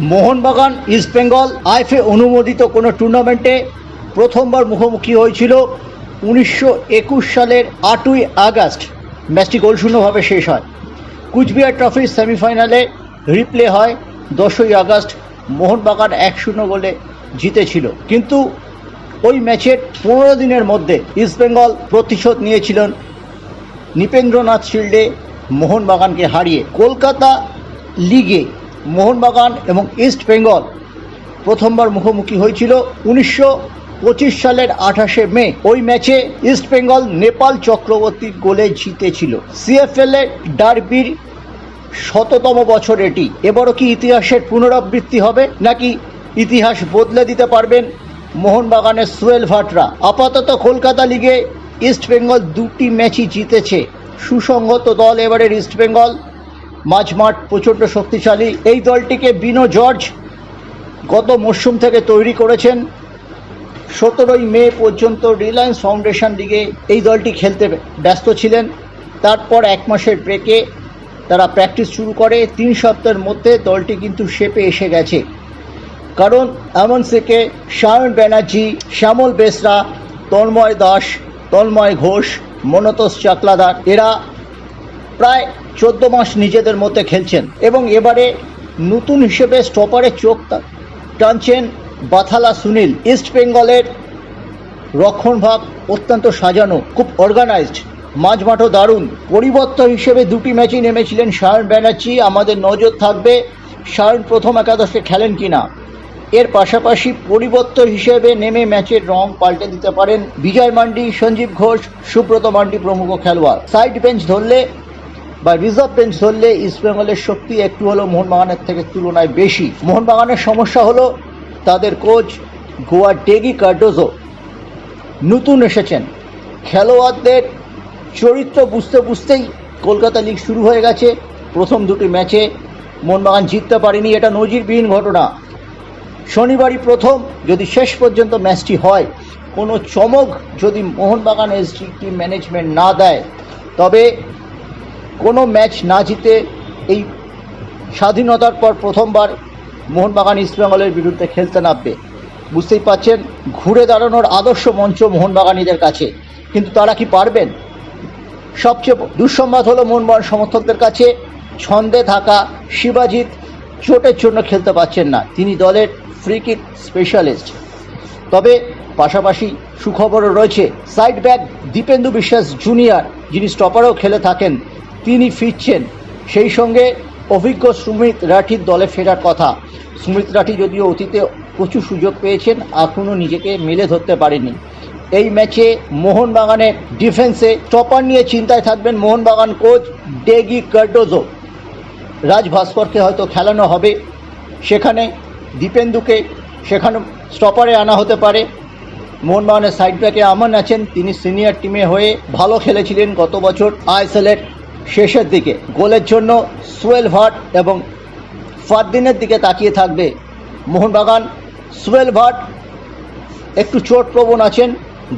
Mohun Bagan, east Bengal, IFA অনুমোদিত কোনো টুর্নামেন্টে প্রথমবার মুখোমুখি হয়েছিল উনিশশো একুশ সালের আটই আগস্ট। ম্যাচটি গোলশূন্যভাবে শেষ হয়। কুচবিহার ট্রফির সেমিফাইনালে রিপ্লে হয় দশই আগস্ট। মোহনবাগান এক শূন্য গোলে জিতেছিল। কিন্তু ওই ম্যাচের পনেরো দিনের মধ্যে ইস্টবেঙ্গল প্রতিশোধ নিয়েছিলেন নৃপেন্দ্রনাথ শিল্ডে। মোহনবাগানকে হারিয়ে কলকাতা লিগে মোহনবাগান এবং ইস্ট বেঙ্গল প্রথমবার মুখোমুখি হয়েছিল উনিশশো পঁচিশ সালের আঠাশে মে। ওই ম্যাচে ইস্ট বেঙ্গল নেপাল চক্রবর্তীর গোলে জিতেছিল। সিএফএল এর ডার্বির শততম বছর এটি। এবারও কি ইতিহাসের পুনরাবৃত্তি হবে নাকি ইতিহাস বদলে দিতে পারবেন মোহনবাগানের সোয়েল ভাটরা? আপাতত কলকাতা লিগে ইস্ট বেঙ্গল দুটি ম্যাচই জিতেছে। সুসংগত দল এবারের ইস্ট বেঙ্গল। মাঝমাঠ প্রচণ্ড শক্তিশালী। এই দলটিকে বিনো জর্জ গত মরশুম থেকে তৈরি করেছেন। সতেরোই মে পর্যন্ত রিলায়েন্স ফাউন্ডেশন লিগে এই দলটি খেলতে ব্যস্ত ছিলেন। তারপর এক মাসের ব্রেকে তারা প্র্যাকটিস শুরু করে। তিন সপ্তাহের মধ্যে দলটি কিন্তু শেপে এসে গেছে। কারণ এমন থেকে সায়ন ব্যানার্জি, শ্যামল বেসরা, তন্ময় দাস, তন্ময় ঘোষ, মনতোষ চাকলাদার, এরা প্রায় চোদ্দ মাস নিজেদের মধ্যে খেলছেন এবং এবারে নতুন হিসেবে স্টপারে চোখ টানছেন বাথালা সুনীল। ইস্ট বেঙ্গলের রক্ষণভাগ অত্যন্ত সাজানো, খুব অর্গানাইজড মাঝমাঠও দারুণ। পরিবর্তন হিসেবে দুটি ম্যাচই নেমেছিলেন সায়ন ব্যানার্জি। আমাদের নজর থাকবে সায়ন প্রথম একাদশে খেলেন কিনা। এর পাশাপাশি পরিবর্তন হিসেবে নেমে ম্যাচের রং পাল্টে দিতে পারেন বিজয় মান্ডি, সঞ্জীব ঘোষ, সুব্রত মান্ডি প্রমুখ খেলোয়াড়। সাইড বেঞ্চ ধরলে বা রিজার্ভ বেঞ্চ ধরলে ইস্টবেঙ্গলের শক্তি একটু হলেও মোহনবাগানের থেকে তুলনায় বেশি। মোহনবাগানের সমস্যা হলো তাদের কোচ গোয়া ডেগি কার্ডোজো। নতুন এসেছেন। খেলোয়াড়দের চরিত্র বুঝতে বুঝতেই কলকাতা লিগ শুরু হয়ে গেছে প্রথম দুটি ম্যাচে। মোহনবাগান জিততে পারেনি, এটা নজিরবিহীন ঘটনা। শনিবারই প্রথম যদি শেষ পর্যন্ত ম্যাচটি হয়, কোনো চমক যদি মোহনবাগান এসডি টিম ম্যানেজমেন্ট না দেয়, তবে কোনো ম্যাচ না জিতে এই স্বাধীনতার পর প্রথমবার মোহনবাগান ইস্টবেঙ্গলের বিরুদ্ধে খেলতে নামবে। বুঝতেই পাচ্ছেন ঘুরে দাঁড়ানোর আদর্শ মঞ্চ মোহনবাগানীদের কাছে। কিন্তু তারা কি পারবেন? সবচেয়ে দুঃসংবাদ হলো মোহনবাগান সমর্থকদের কাছে ছন্দে থাকা শিবাজিৎ চোটের জন্য খেলতে পারছেন না। তিনি দলের ফ্রি কিক স্পেশালিস্ট তবে পাশাপাশি সুখবরও রয়েছে সাইড ব্যাক দীপেন্দু বিশ্বাস জুনিয়র যিনি স্টপারেও খেলে থাকেন। তিনি ফিরছেন। সেই সঙ্গে অভিজ্ঞ সুমিত রাঠির দলে ফেরার কথা। সুমিত রাঠি যদিও অতীতে প্রচুর সুযোগ পেয়েছেন এখনও নিজেকে মেলে ধরতে পারেনি এই ম্যাচে মোহনবাগানের ডিফেন্সে স্টপার নিয়ে চিন্তায় থাকবেন Mohun Bagan coach Degi Cardozo. Raj ভাস্করকে হয়তো খেলানো হবে। সেখানে দীপেন্দুকে, সেখানে স্টপারে আনা হতে পারে। মোহনবাগানের সাইড ব্যাকে আমন আছেন, তিনি সিনিয়র টিমে হয়ে ভালো খেলেছিলেন গত বছর আইএসএলের শেষের দিকে গোলের জন্য সুয়েল ভাট এবং ফারদিনের দিকে তাকিয়ে থাকবে মোহনবাগান। সুয়েল ভাট একটু চোট প্রবণ আছেন,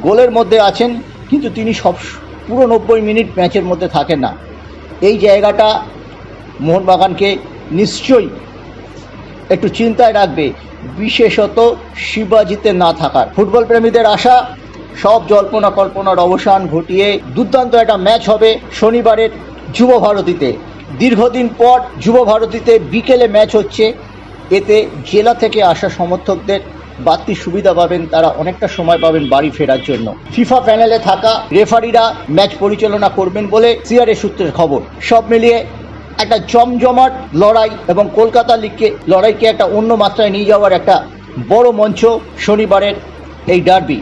গোলের মধ্যে আছেন, কিন্তু তিনি সব পুরো নব্বই মিনিট ম্যাচের মধ্যে থাকেন না। এই জায়গাটা মোহনবাগানকে নিশ্চয়ই একটু চিন্তায় রাখবে, বিশেষত শিবাজিতে না থাকার। ফুটবল প্রেমীদের আশা, সব জল্পনা কল্পনার অবসান ঘটিয়ে দুর্দান্ত একটা ম্যাচ হবে শনিবারের যুব ভারতীতে দীর্ঘদিন পর যুব ভারতীতে বিকেলে ম্যাচ হচ্ছে। এতে জেলা থেকে আসা সমর্থকদের বাড়তি সুবিধা পাবেন, তারা অনেকটা সময় পাবেন বাড়ি ফেরার জন্য। ফিফা প্যানেলে থাকা রেফারিরা ম্যাচ পরিচালনা করবেন বলে সিআরএ সূত্রের খবর। সব মিলিয়ে একটা জমজমাট লড়াই এবং কলকাতা লিগকে, লড়াইকে একটা অন্য মাত্রায় নিয়ে যাওয়ার একটা বড় মঞ্চ শনিবারের এই ডার্বি।